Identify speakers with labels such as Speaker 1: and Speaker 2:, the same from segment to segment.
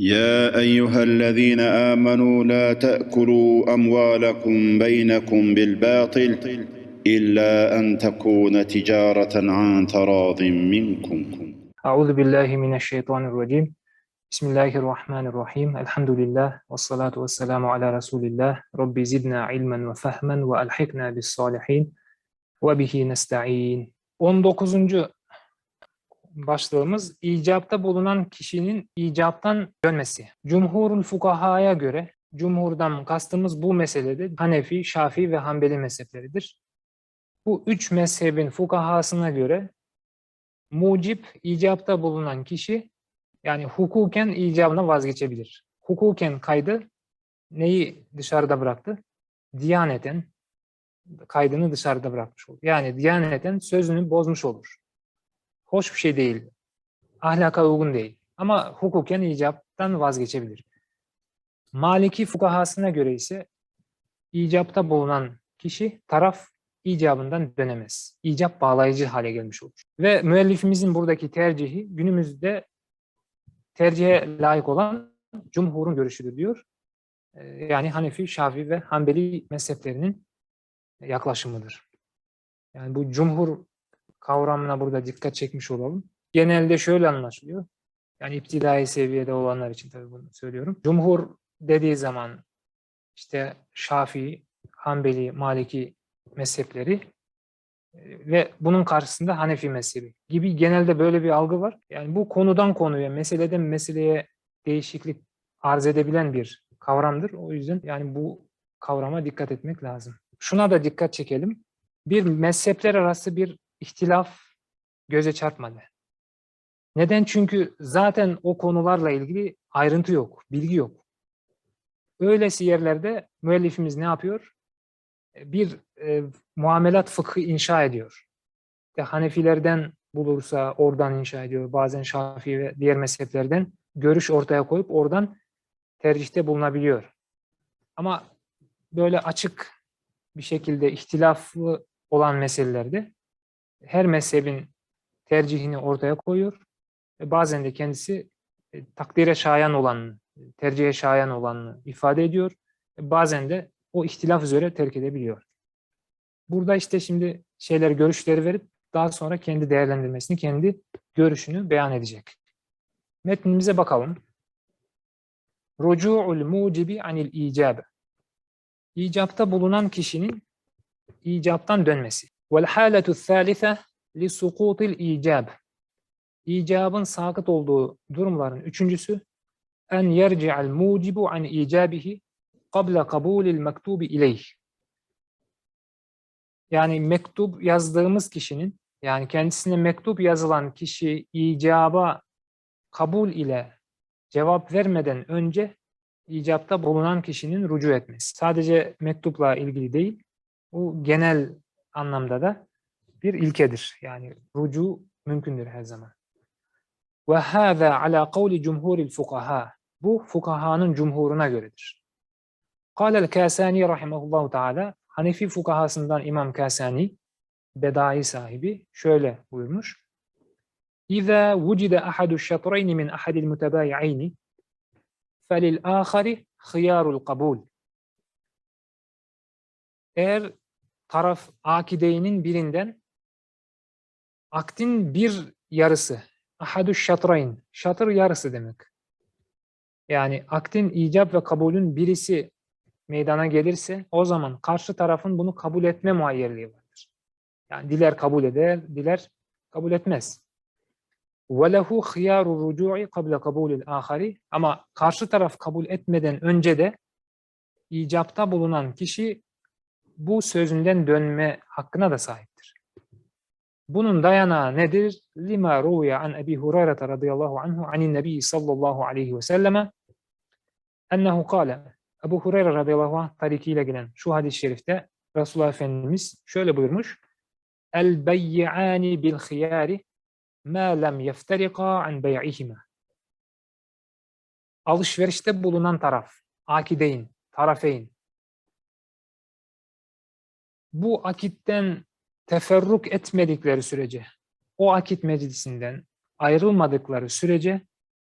Speaker 1: يا أيها الذين آمنوا لا تأكلوا أموالكم بينكم بالباطل إلا أن تكون تجارة عن تراض منكم.
Speaker 2: أعوذ بالله من الشيطان الرجيم. بسم الله الرحمن الرحيم. الحمد لله والصلاة والسلام على رسول الله. رب زدنا علما وفهما وألحقنا بالصالحين وبه نستعين. 19. başlığımız icapta bulunan kişinin icaptan dönmesi. Cumhurul fukahaya göre Cumhurdan kastımız bu meselede Hanefi, Şafii ve Hanbeli mezhepleridir. Bu üç mezhebin fukahasına göre mucip icapta bulunan kişi yani hukuken icabına vazgeçebilir. Hukuken kaydı neyi dışarıda bıraktı? Diyaneten kaydını dışarıda bırakmış olur. Yani diyaneten sözünü bozmuş olur. Hoş bir şey değil. Ahlaka uygun değil. Ama hukuken icaptan vazgeçebilir. Maliki fukahasına göre ise icapta bulunan kişi taraf icabından dönemez. İcap bağlayıcı hale gelmiş olur. Ve müellifimizin buradaki tercihi günümüzde tercihe layık olan cumhurun görüşüdür diyor. Ee, Yani Hanefi, Şafii ve Hanbeli mezheplerinin yaklaşımıdır. Yani bu cumhur kavramına burada dikkat çekmiş olalım. Genelde şöyle anlaşılıyor. Yani iptidai seviyede olanlar için tabii bunu söylüyorum. Cumhur dediği zaman işte Şafii, Hanbeli, Maliki mezhepleri e, ve bunun karşısında Hanefi mezhebi gibi genelde böyle bir algı var. Yani bu konudan konuya, meseleden meseleye değişiklik arz edebilen bir kavramdır. O yüzden yani bu kavrama dikkat etmek lazım. Şuna da dikkat çekelim. Bir mezhepler arası bir ihtilaf göze çarpmadı. Neden? Çünkü zaten o konularla ilgili ayrıntı yok, bilgi yok. Öylesi yerlerde müellifimiz ne yapıyor? Bir e, muamelat fıkhı inşa ediyor. İşte Hanefilerden bulursa oradan inşa ediyor. Bazen Şafii ve diğer mezheplerden görüş ortaya koyup oradan tercihte bulunabiliyor. Ama böyle açık bir şekilde ihtilaflı olan meselelerde her mezhebin tercihini ortaya koyuyor. Ve bazen de kendisi e, takdire şayan olanını, tercihe şayan olanını ifade ediyor. E, Bazen de o ihtilaf üzere terk edebiliyor. Burada işte şimdi şeyler, görüşleri verip daha sonra kendi değerlendirmesini, kendi görüşünü beyan edecek. Metnimize bakalım. Rucu'ul mucibi anil icab. İcapta bulunan kişinin icaptan dönmesi. Thalithe li sukutil icab. İcabın sakıt olduğu durumların üçüncüsü en yerci'al mucibu an icabihi qabla kabulil mektubi ileyh. Yani mektup yazdığımız kişinin yani kendisine mektup yazılan kişi icaba kabul ile cevap vermeden önce icapta bulunan kişinin rucu etmesi. Sadece mektupla ilgili değil, bu genel anlamda da bir ilkedir. Yani rucu mümkündür her zaman. Ve hâzâ alâ kavli cumhuril fukaha. Bu fukahanın cumhuruna göredir. Kâlel Kâsâni rahimahullahu teâlâ Hanefi fukahasından İmam Kâsâni Bedai sahibi şöyle buyurmuş. İzâ vucide ahadu şatrayni min ahadil mutebayi'ayni felil âkhari khiyarul kabul. Eğer taraf akideyinin birinden aktin bir yarısı ahadu şatrayn şatır yarısı demek. Yani aktin icap ve kabulün birisi meydana gelirse o zaman karşı tarafın bunu kabul etme muayyerliği vardır. Yani diler kabul eder, diler kabul etmez. وَلَهُ خِيَارُ الرُّجُوعِ قَبْلَ قَبُولِ الْآخَرِ Ama karşı taraf kabul etmeden önce de icapta bulunan kişi bu sözünden dönme hakkına da sahiptir. Bunun dayanağı nedir? Lima ruya an Ebi Hureyre radıyallahu anhu anin Nebi sallallahu aleyhi ve selleme ennehu kâle Ebu Hureyre radıyallahu anh tarikiyle gelen şu hadis-i şerifte Resulullah Efendimiz şöyle buyurmuş. El beyyi'ani bil khiyari ma lem yefterika an bey'ihima. Alışverişte bulunan taraf, akideyn, tarafeyn Bu akitten teferruk etmedikleri sürece, o akit meclisinden ayrılmadıkları sürece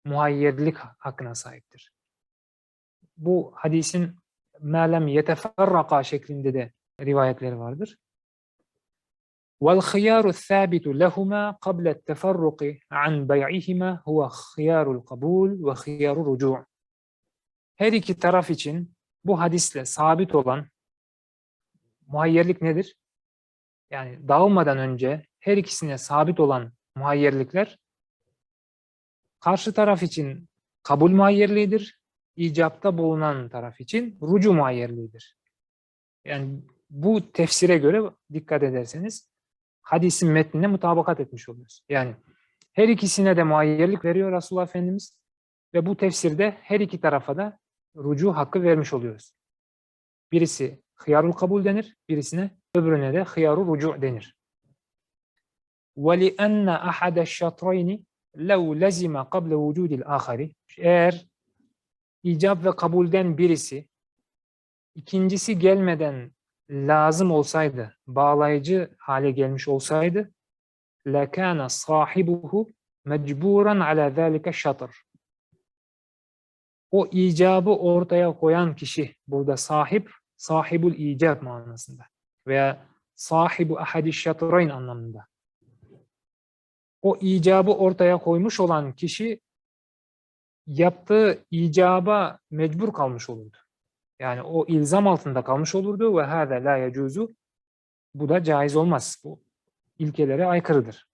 Speaker 2: muhayyerlik hakkına sahiptir. Bu hadisin melem yeteferraka şeklinde de rivayetleri vardır. وَالْخِيَارُ الثَّابِتُ لَهُمَا قَبْلَ التَّفَرُّقِ عَنْ بَيْعِهِمَا هُوَ خِيَارُ الْقَبُولِ وَخِيَارُ الرُّجُوعِ Her iki taraf için bu hadisle sabit olan muhayyerlik nedir? Yani dağılmadan önce her ikisine sabit olan muhayyerlikler karşı taraf için kabul muhayyerliğidir, icapta bulunan taraf için rucu muhayyerliğidir. Yani bu tefsire göre dikkat ederseniz hadisin metnine mutabakat etmiş oluyoruz. Yani her ikisine de muhayyerlik veriyor Resulullah Efendimiz ve bu tefsirde her iki tarafa da rucu hakkı vermiş oluyoruz. Birisi hıyarul kabul denir, birisine öbürüne de hıyarul rucu denir. وَلِأَنَّ أَحَدَ الشَّطْرَيْنِ لَوْ لَزِمَ قَبْلَ وُجُودِ الْآخَرِ Eğer icap ve kabulden birisi ikincisi gelmeden lazım olsaydı, bağlayıcı hale gelmiş olsaydı لَكَانَ صَاحِبُهُ مَجْبُورًا عَلَى ذَٰلِكَ الشَّطْرِ O icabı ortaya koyan kişi, burada sahip, sahibul icab manasında veya sahibu ahadi şatrayn anlamında. O icabı ortaya koymuş olan kişi yaptığı icaba mecbur kalmış olurdu. Yani o ilzam altında kalmış olurdu ve hâzâ la yecuzu bu da caiz olmaz. Bu ilkelere aykırıdır.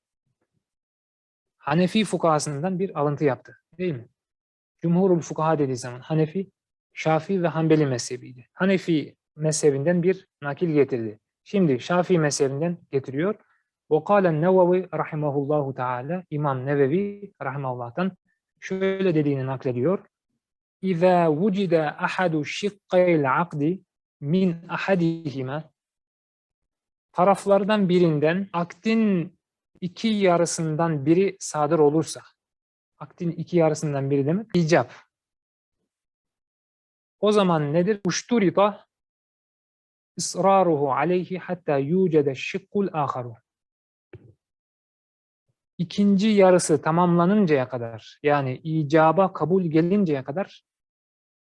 Speaker 2: Hanefi fukahasından bir alıntı yaptı. Değil mi? Cumhurul fukaha dediği zaman Hanefi, Şafii ve Hanbeli mezhebiydi. Hanefi mezhebinden bir nakil getirdi. Şimdi Şafii mezhebinden getiriyor. وقال النووي rahimahullahu teala İmam Nevevi rahimahullah'tan şöyle dediğini naklediyor. İza vucida ahadu şikkayl akdi min ahadihima taraflardan birinden akdin iki yarısından biri sadır olursa akdin iki yarısından biri demek icap. o zaman nedir? Uşturita ısraruhu aleyhi hatta yucede şikkul aharu. İkinci yarısı tamamlanıncaya kadar yani icaba kabul gelinceye kadar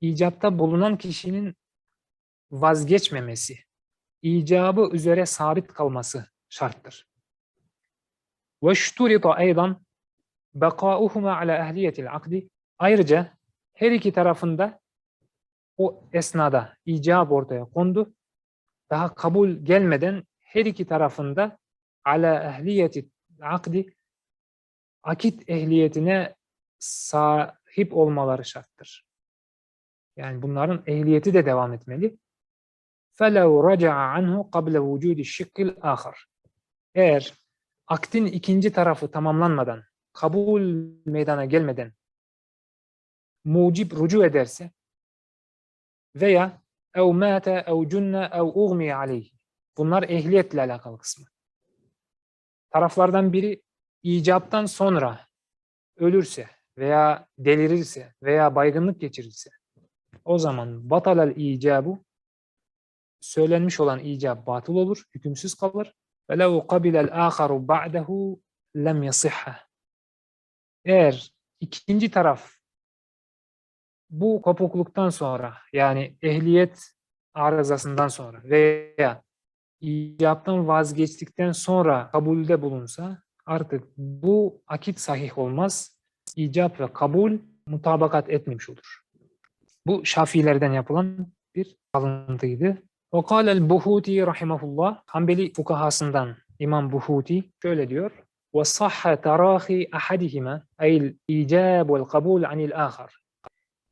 Speaker 2: icapta bulunan kişinin vazgeçmemesi, icabı üzere sabit kalması şarttır. Ve şturita eydan bekauhuma ala ehliyetil akdi. Ayrıca her iki tarafında o esnada icab ortaya kondu. Daha kabul gelmeden her iki tarafında ala ehliyeti akdi akit ehliyetine sahip olmaları şarttır. Yani bunların ehliyeti de devam etmeli. فَلَوْ رَجَعَ عَنْهُ قَبْلَ وُجُودِ الشِّقِّ الْآخَرِ Eğer aktin ikinci tarafı tamamlanmadan, kabul meydana gelmeden mucib rucu ederse veya ev mâte ev cunne ev uğmiye aleyhi. Bunlar ehliyetle alakalı kısmı. Taraflardan biri icaptan sonra ölürse veya delirirse veya baygınlık geçirirse o zaman batalel icabu söylenmiş olan icab batıl olur, hükümsüz kalır. Lev qabilel aharu ba'dehu lem yasihha. Eğer ikinci taraf bu kopukluktan sonra yani ehliyet arızasından sonra veya icaptan vazgeçtikten sonra kabulde bulunsa artık bu akit sahih olmaz. İcap ve kabul mutabakat etmemiş olur. Bu Şafiilerden yapılan bir alıntıydı. وقال البهوتي rahimahullah Hanbeli fukahasından İmam Buhuti şöyle diyor. وصح تراخي أحدهما أي الإيجاب والقبول عن الآخر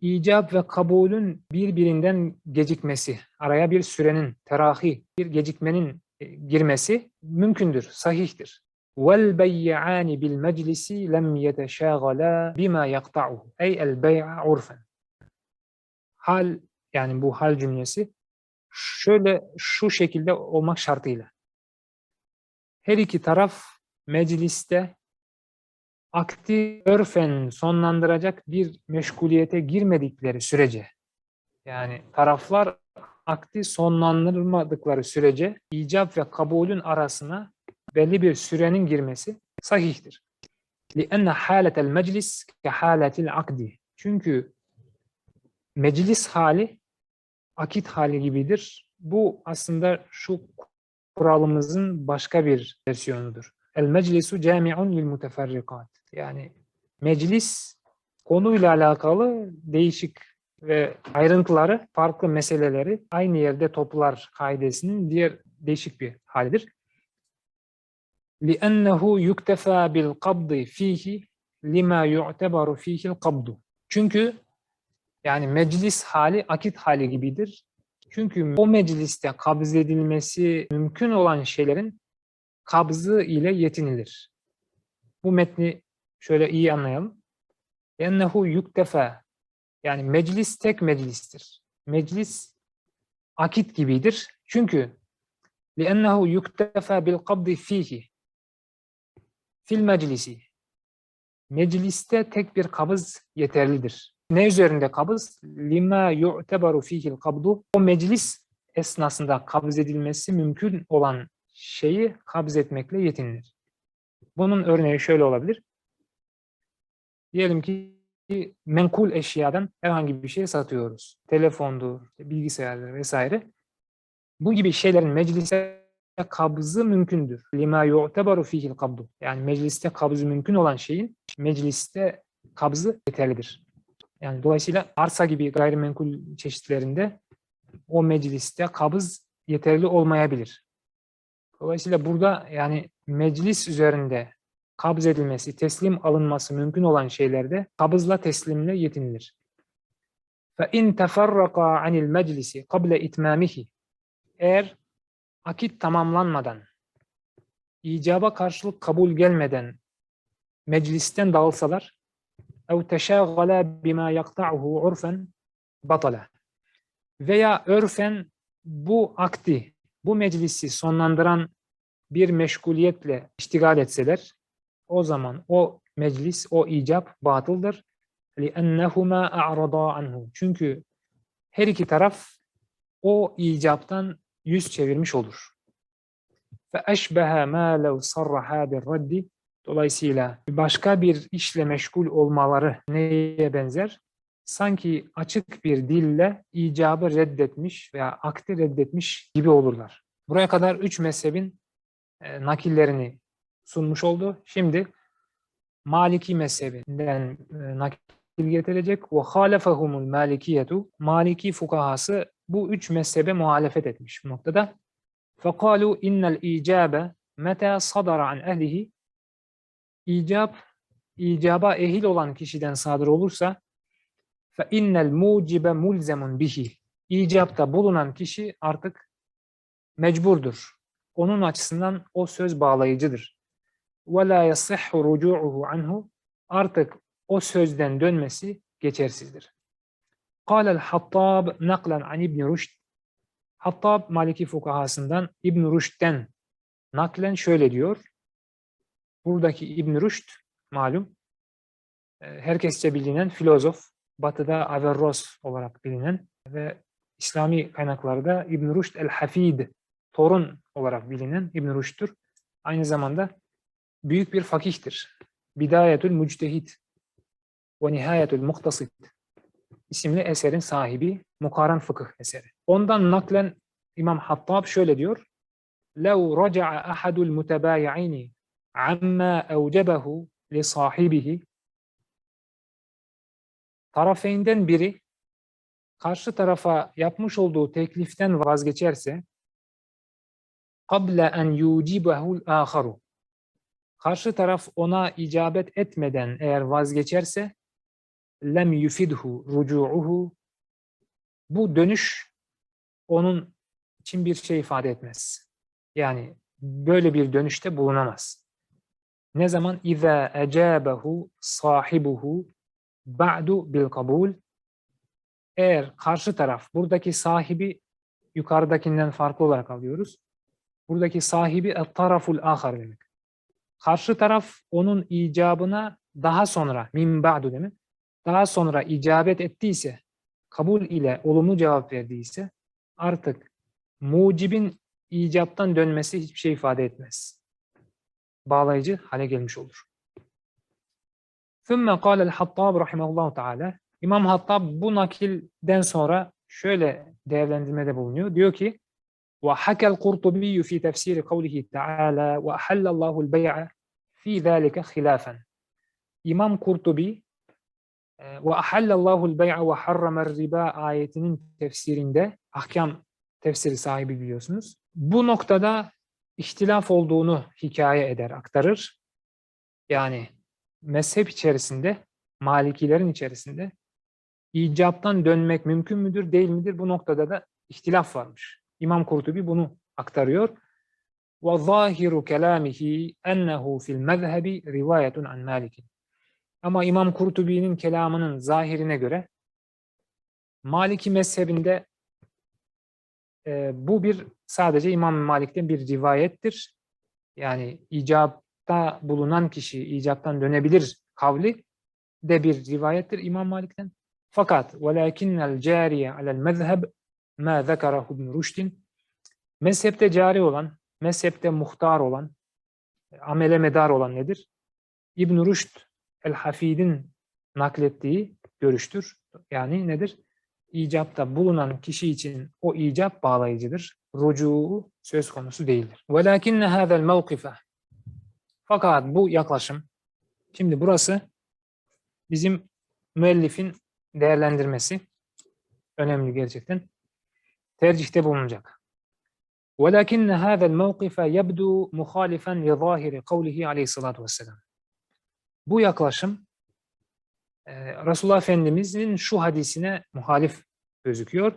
Speaker 2: icab ve kabulün birbirinden gecikmesi, araya bir sürenin, terahi, bir gecikmenin e, girmesi mümkündür, sahihtir. وَالْبَيَّعَانِ بِالْمَجْلِسِ لَمْ يَتَشَاغَلَا بِمَا يَقْطَعُهُ Ey el-bey'a urfen. Hal, yani bu hal cümlesi şöyle, şu şekilde olmak şartıyla. Her iki taraf mecliste akti örfen sonlandıracak bir meşguliyete girmedikleri sürece yani taraflar akti sonlandırmadıkları sürece icap ve kabulün arasına belli bir sürenin girmesi sahihtir. لِأَنَّ حَالَةَ الْمَجْلِسِ كَحَالَةِ الْعَقْدِ Çünkü meclis hali akit hali gibidir. Bu aslında şu kuralımızın başka bir versiyonudur. El meclisu cami'un lil muteferrikat. Yani meclis konuyla alakalı değişik ve ayrıntıları, farklı meseleleri aynı yerde toplar kaidesinin diğer değişik bir halidir. لِأَنَّهُ يُكْتَفَى بِالْقَبْضِ ف۪يهِ لِمَا يُعْتَبَرُ ف۪يهِ الْقَبْضُ Çünkü yani meclis hali akit hali gibidir. Çünkü o mecliste kabz edilmesi mümkün olan şeylerin kabzı ile yetinilir. Bu metni şöyle iyi anlayalım. Ennehu yuktefa yani meclis tek meclistir. Meclis akit gibidir. Çünkü لِأَنَّهُ يُكْتَفَى بِالْقَبْضِ ف۪يهِ fil meclisi. Mecliste tek bir kabız yeterlidir. Ne üzerinde kabız? Lima yu'tebaru fihil kabdu. O meclis esnasında kabz edilmesi mümkün olan şeyi kabz etmekle yetinilir. Bunun örneği şöyle olabilir. Diyelim ki menkul eşyadan herhangi bir şey satıyoruz. Telefondur, bilgisayardır vesaire. Bu gibi şeylerin meclise kabzı mümkündür. Lima yu'tebaru fihil kabdu. Yani mecliste kabzı mümkün olan şeyin mecliste kabzı yeterlidir. Yani dolayısıyla arsa gibi gayrimenkul çeşitlerinde o mecliste kabız yeterli olmayabilir. Dolayısıyla burada yani meclis üzerinde kabz edilmesi, teslim alınması mümkün olan şeylerde kabızla teslimle yetinilir. فَاِنْ تَفَرَّقَا عَنِ الْمَجْلِسِ قَبْلَ اِتْمَامِهِ Eğer akit tamamlanmadan, icaba karşılık kabul gelmeden meclisten dağılsalar, اَوْ تَشَاغَلَا بِمَا يَقْطَعُهُ عُرْفًا batala veya örfen bu akdi, bu meclisi sonlandıran bir meşguliyetle iştigal etseler, o zaman o meclis, o icap batıldır. لِأَنَّهُمَا أَعْرَضَا عَنْهُ Çünkü her iki taraf o icaptan yüz çevirmiş olur. فَأَشْبَهَ مَا لَوْ صَرَّحَا بِالرَّدِّ Dolayısıyla başka bir işle meşgul olmaları neye benzer? sanki açık bir dille icabı reddetmiş veya akdi reddetmiş gibi olurlar. Buraya kadar üç mezhebin e, nakillerini sunmuş oldu. Şimdi Maliki mezhebinden e, nakil getirecek. Ve halefehumul malikiyetu. Maliki fukahası bu üç mezhebe muhalefet etmiş bu noktada. Fekalu innel icabe meta sadara an ehlihi. İcab, icaba ehil olan kişiden sadır olursa fe innel mucibe mulzemun bihi. İcapta bulunan kişi artık mecburdur. Onun açısından o söz bağlayıcıdır. Ve la yasihhu rucu'uhu anhu. Artık o sözden dönmesi geçersizdir. Kâlel Hattab naklen an İbn Rushd. Hattab Maliki fukahasından İbn Rushd'den naklen şöyle diyor. Buradaki İbn Rushd malum e, herkesçe bilinen filozof, batıda Averroes olarak bilinen ve İslami kaynaklarda İbn Rüşd el-Hafid, torun olarak bilinen İbn Rüşd'tür. Aynı zamanda büyük bir fakihtir. Bidayetül Müctehid ve Nihayetül Muhtasit isimli eserin sahibi Mukaran Fıkıh eseri. Ondan naklen İmam Hattab şöyle diyor. لَوْ رَجَعَ أَحَدُ الْمُتَبَايِعِينِ عَمَّا أَوْجَبَهُ لِصَاحِبِهِ Tarafeyinden biri karşı tarafa yapmış olduğu tekliften vazgeçerse قَبْلَ أَنْ يُوجِبَهُ الْآخَرُ Karşı taraf ona icabet etmeden eğer vazgeçerse lem yufidhu rucu'uhu bu dönüş onun için bir şey ifade etmez. Yani böyle bir dönüşte bulunamaz. Ne zaman iza ecabehu sahibuhu ba'du bil kabul eğer karşı taraf buradaki sahibi yukarıdakinden farklı olarak alıyoruz. Buradaki sahibi taraful ahar demek. Karşı taraf onun icabına daha sonra min ba'du demek daha sonra icabet ettiyse, kabul ile olumlu cevap verdiyse artık mucibin icaptan dönmesi hiçbir şey ifade etmez. Bağlayıcı hale gelmiş olur. ثُمَّ قَالَ الْحَطَّابِ rahimahullahu teala İmam Hattab bu nakilden sonra şöyle değerlendirmede bulunuyor. Diyor ki وَحَكَى الْقُرْطُبِيُّ فِي تَفْسِيرِ قَوْلِهِ تَعَالَى وَأَحَلَّ اللّٰهُ الْبَيْعَ فِي ذَٰلِكَ خِلَافًا İmam Kurtubi وَأَحَلَّ اللّٰهُ الْبَيْعَ وَحَرَّمَ الرِّبَا ayetinin tefsirinde ahkam tefsiri sahibi biliyorsunuz. Bu noktada ihtilaf olduğunu hikaye eder, aktarır. Yani mezhep içerisinde, Malikilerin içerisinde icaptan dönmek mümkün müdür, değil midir? Bu noktada da ihtilaf varmış. İmam Kurtubi bunu aktarıyor. وَظَاهِرُ كَلَامِهِ اَنَّهُ فِي الْمَذْهَبِ رِوَايَةٌ عَنْ مَالِكٍ Ama İmam Kurtubi'nin kelamının zahirine göre Maliki mezhebinde e, bu bir sadece İmam Malik'ten bir rivayettir. Yani icapta bulunan kişi icaptan dönebilir kavli de bir rivayettir İmam Malik'ten. Fakat وَلَاكِنَّ الْجَارِيَ عَلَى الْمَذْهَبِ مَا ذَكَرَهُ ibn Rüşdin Mezhepte cari olan, mezhepte muhtar olan, amele medar olan nedir? İbn Rüşd el-Hafid'in naklettiği görüştür. Yani nedir? İcapta bulunan kişi için o icap bağlayıcıdır. Rucuu söz konusu değildir. وَلَاكِنَّ هَذَا الْمَوْقِفَ Fakat bu yaklaşım, şimdi burası bizim müellifin değerlendirmesi önemli gerçekten. Tercihte bulunacak. ولكن هذا الموقف يبدو مخالفا لظاهر قوله عليه الصلاة والسلام. Bu yaklaşım e, Resulullah Efendimiz'in şu hadisine muhalif gözüküyor.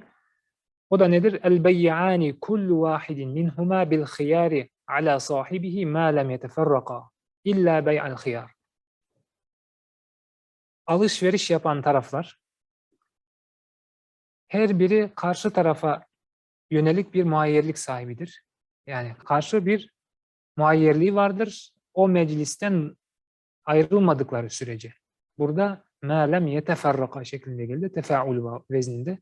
Speaker 2: O da nedir? El beyyani kullu vahidin minhuma bil khiyari ala sahibihi ma lem yeteferraka illa bey'al khiyar. Alışveriş yapan taraflar her biri karşı tarafa yönelik bir muayyerlik sahibidir. Yani karşı bir muayyerliği vardır. O meclisten ayrılmadıkları sürece. Burada melem yeteferraka şeklinde geldi. Tefaul vezninde.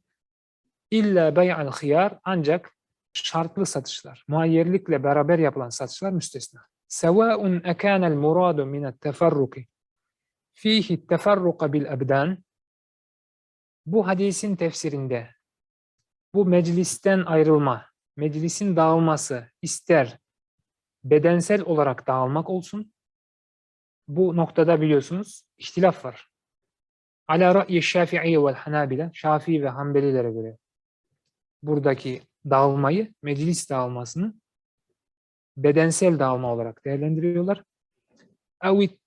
Speaker 2: İlla bey'al hıyar ancak şartlı satışlar, muayyerlikle beraber yapılan satışlar müstesna. Ekânel muradu minet teferruki fihi teferruka bil ebdan bu hadisin tefsirinde bu meclisten ayrılma, meclisin dağılması ister bedensel olarak dağılmak olsun. Bu noktada biliyorsunuz ihtilaf var. Ala ra'yi Şafii ve Hanabile, Şafii ve Hanbelilere göre buradaki dağılmayı, meclis dağılmasını bedensel dağılma olarak değerlendiriyorlar.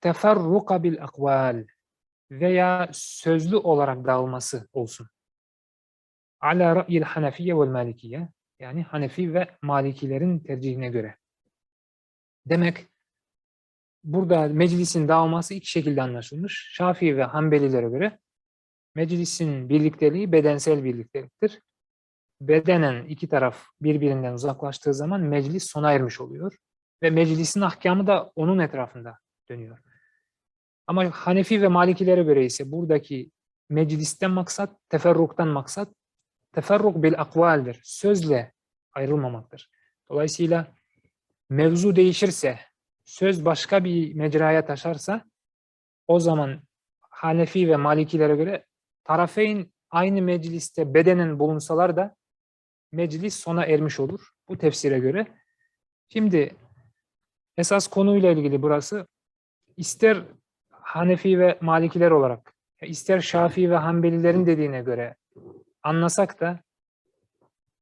Speaker 2: Teferruka bil akval veya sözlü olarak dağılması olsun. Ala ra'yil Hanefiye vel Malikiye yani Hanefi ve Malikilerin tercihine göre. Demek burada meclisin dağılması iki şekilde anlaşılmış. Şafii ve Hanbelilere göre meclisin birlikteliği bedensel birlikteliktir. Bedenen iki taraf birbirinden uzaklaştığı zaman meclis sona ermiş oluyor. Ve meclisin ahkamı da onun etrafında dönüyor. Ama Hanefi ve Malikilere göre ise buradaki meclisten maksat, teferruktan maksat, teferruk bil akvaldir. Sözle ayrılmamaktır. Dolayısıyla mevzu değişirse, söz başka bir mecraya taşarsa o zaman Hanefi ve Malikilere göre tarafeyn aynı mecliste bedenen bulunsalar da meclis sona ermiş olur bu tefsire göre. Şimdi esas konuyla ilgili burası ister Hanefi ve Malikiler olarak ister Şafii ve Hanbelilerin dediğine göre anlasak da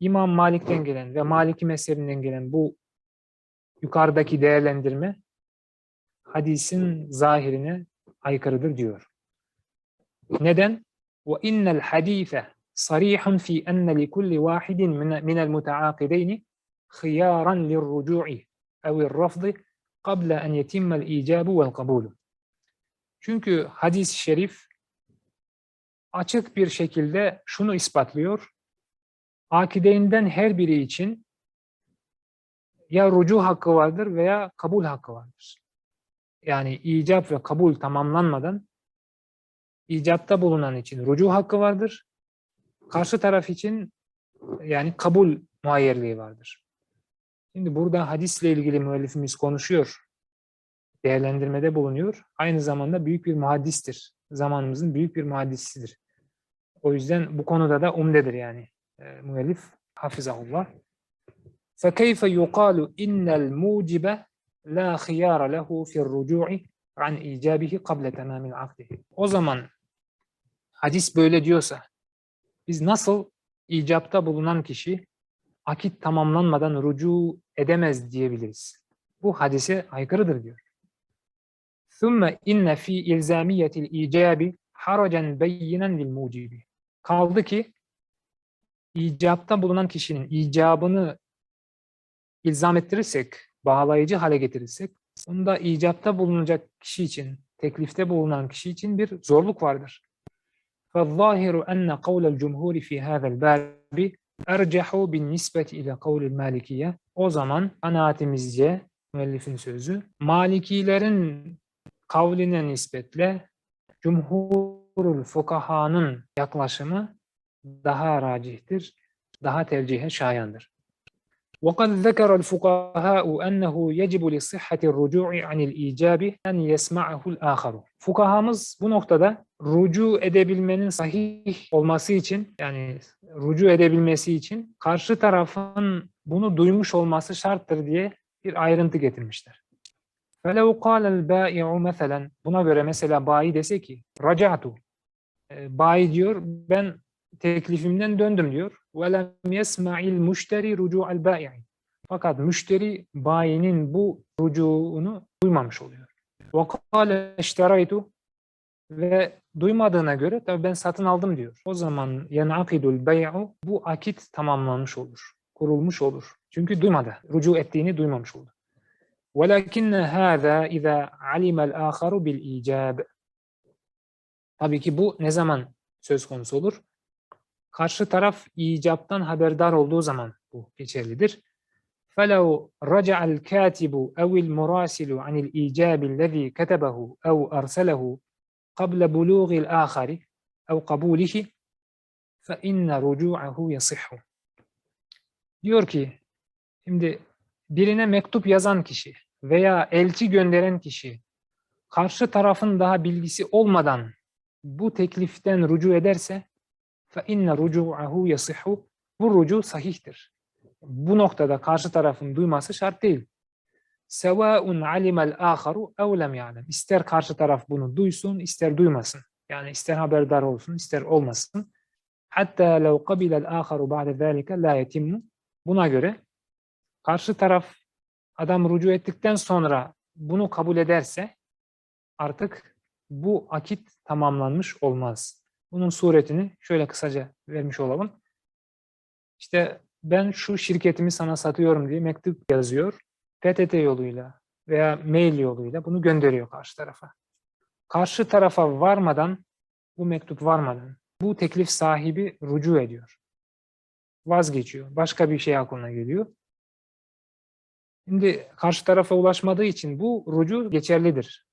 Speaker 2: İmam Malik'ten gelen ve Maliki mezhebinden gelen bu yukarıdaki değerlendirme hadisin zahirine aykırıdır diyor. Neden? Ve innel hadife صَر۪يحٌ ف۪ي اَنَّ لِكُلِّ وَاحِدٍ مِنَ الْمُتَعَاقِدَيْنِ خِيَارًا لِلرُّجُوعِ اَوِ الرَّفْضِ قَبْلَ اَنْ يَتِمَّ الْاِيجَابُ وَالْقَبُولُ Çünkü hadis-i şerif açık bir şekilde şunu ispatlıyor. Akideyinden her biri için ya rucu hakkı vardır veya kabul hakkı vardır. Yani icap ve kabul tamamlanmadan icapta bulunan için rucu hakkı vardır. Karşı taraf için yani kabul muayyerliği vardır. Şimdi burada hadisle ilgili müellifimiz konuşuyor. değerlendirmede bulunuyor. Aynı zamanda büyük bir muhaddistir. Zamanımızın büyük bir muhaddisidir. O yüzden bu konuda da umdedir yani. E, müellif hafizahullah. فَكَيْفَ يُقَالُ اِنَّ الْمُوجِبَ لَا خِيَارَ لَهُ فِي الرُّجُوعِ عَنْ اِيجَابِهِ قَبْلَ تَمَامِ الْعَقْدِ O zaman hadis böyle diyorsa biz nasıl icapta bulunan kişi akit tamamlanmadan rucu edemez diyebiliriz. Bu hadise aykırıdır diyor. ثُمَّ اِنَّ ف۪ي اِلْزَامِيَّةِ الْاِيجَابِ حَرَجًا بَيِّنًا لِلْمُوجِبِ Kaldı ki icapta bulunan kişinin icabını ilzam ettirirsek, bağlayıcı hale getirirsek, bunda icapta bulunacak kişi için, teklifte bulunan kişi için bir zorluk vardır. فَالظَّاهِرُ أَنَّ قَوْلَ الْجُمْهُورِ فِي هَذَا الْبَابِ اَرْجَحُ بِالنِّسْبَةِ إِلَى قَوْلِ الْمَالِكِيَّ O zaman kanaatimizce, müellifin sözü, Malikilerin kavline nispetle cumhurul fukahanın yaklaşımı daha racihtir, daha tercihe şayandır. وقد ذكر الفقهاء أنه يجب لصحة الرجوع عن الإيجاب أن يسمعه الآخر. Fukahamız bu noktada rucu edebilmenin sahih olması için yani rucu edebilmesi için karşı tarafın bunu duymuş olması şarttır diye bir ayrıntı getirmişler. فَلَوْ قَالَ الْبَائِعُ مثلا Buna göre mesela bayi dese ki racatu e, bayi diyor ben teklifimden döndüm diyor. وَلَمْ يَسْمَعِ الْمُشْتَرِ رُجُوعَ الْبَائِعِ Fakat müşteri bayinin bu rucuğunu duymamış oluyor. وَقَالَ اشْتَرَيْتُ Ve duymadığına göre tabii ben satın aldım diyor. O zaman يَنْعَقِدُ الْبَيْعُ Bu akit tamamlanmış olur. Kurulmuş olur. Çünkü duymadı. Rucu ettiğini duymamış oldu. وَلَكِنَّ هَذَا اِذَا عَلِمَ الْآخَرُ بِالْاِيجَابِ Tabii ki bu ne zaman söz konusu olur? Karşı taraf icaptan haberdar olduğu zaman bu geçerlidir. فَلَوْ رَجَعَ الْكَاتِبُ اَوْ الْمُرَاسِلُ عَنِ الْاِيجَابِ الَّذ۪ي كَتَبَهُ اَوْ أَرْسَلَهُ قَبْلَ بُلُوغِ الْآخَرِ اَوْ قَبُولِهِ فَاِنَّ رُجُوعَهُ يَصِحُّ Diyor ki, şimdi birine mektup yazan kişi veya elçi gönderen kişi karşı tarafın daha bilgisi olmadan bu tekliften rucu ederse فَاِنَّ رُجُوعَهُ يَصِحُّ Bu rucu sahihtir. Bu noktada karşı tarafın duyması şart değil. sevaun alimel aharu ev lem ya'lem. İster karşı taraf bunu duysun, ister duymasın. Yani ister haberdar olsun, ister olmasın. Hatta lev kabilel aharu ba'de zâlike la yetimmu. Buna göre karşı taraf adam rucu ettikten sonra bunu kabul ederse artık bu akit tamamlanmış olmaz. Bunun suretini şöyle kısaca vermiş olalım. İşte ben şu şirketimi sana satıyorum diye mektup yazıyor. PTT yoluyla veya mail yoluyla bunu gönderiyor karşı tarafa. Karşı tarafa varmadan, bu mektup varmadan bu teklif sahibi rucu ediyor. Vazgeçiyor. Başka bir şey aklına geliyor. Şimdi karşı tarafa ulaşmadığı için bu rucu geçerlidir.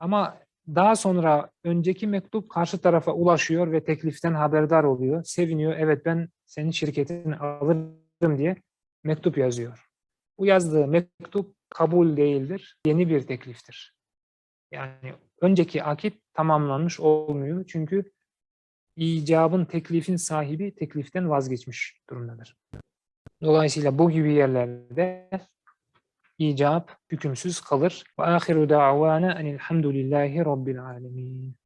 Speaker 2: Ama daha sonra önceki mektup karşı tarafa ulaşıyor ve tekliften haberdar oluyor. Seviniyor. Evet ben senin şirketini alırım diye mektup yazıyor. Bu yazdığı mektup kabul değildir. Yeni bir tekliftir. Yani önceki akit tamamlanmış olmuyor. Çünkü icabın teklifin sahibi tekliften vazgeçmiş durumdadır. Dolayısıyla bu gibi yerlerde icap hükümsüz kalır. Ve ahiru da'vana enilhamdülillahi rabbil alemin.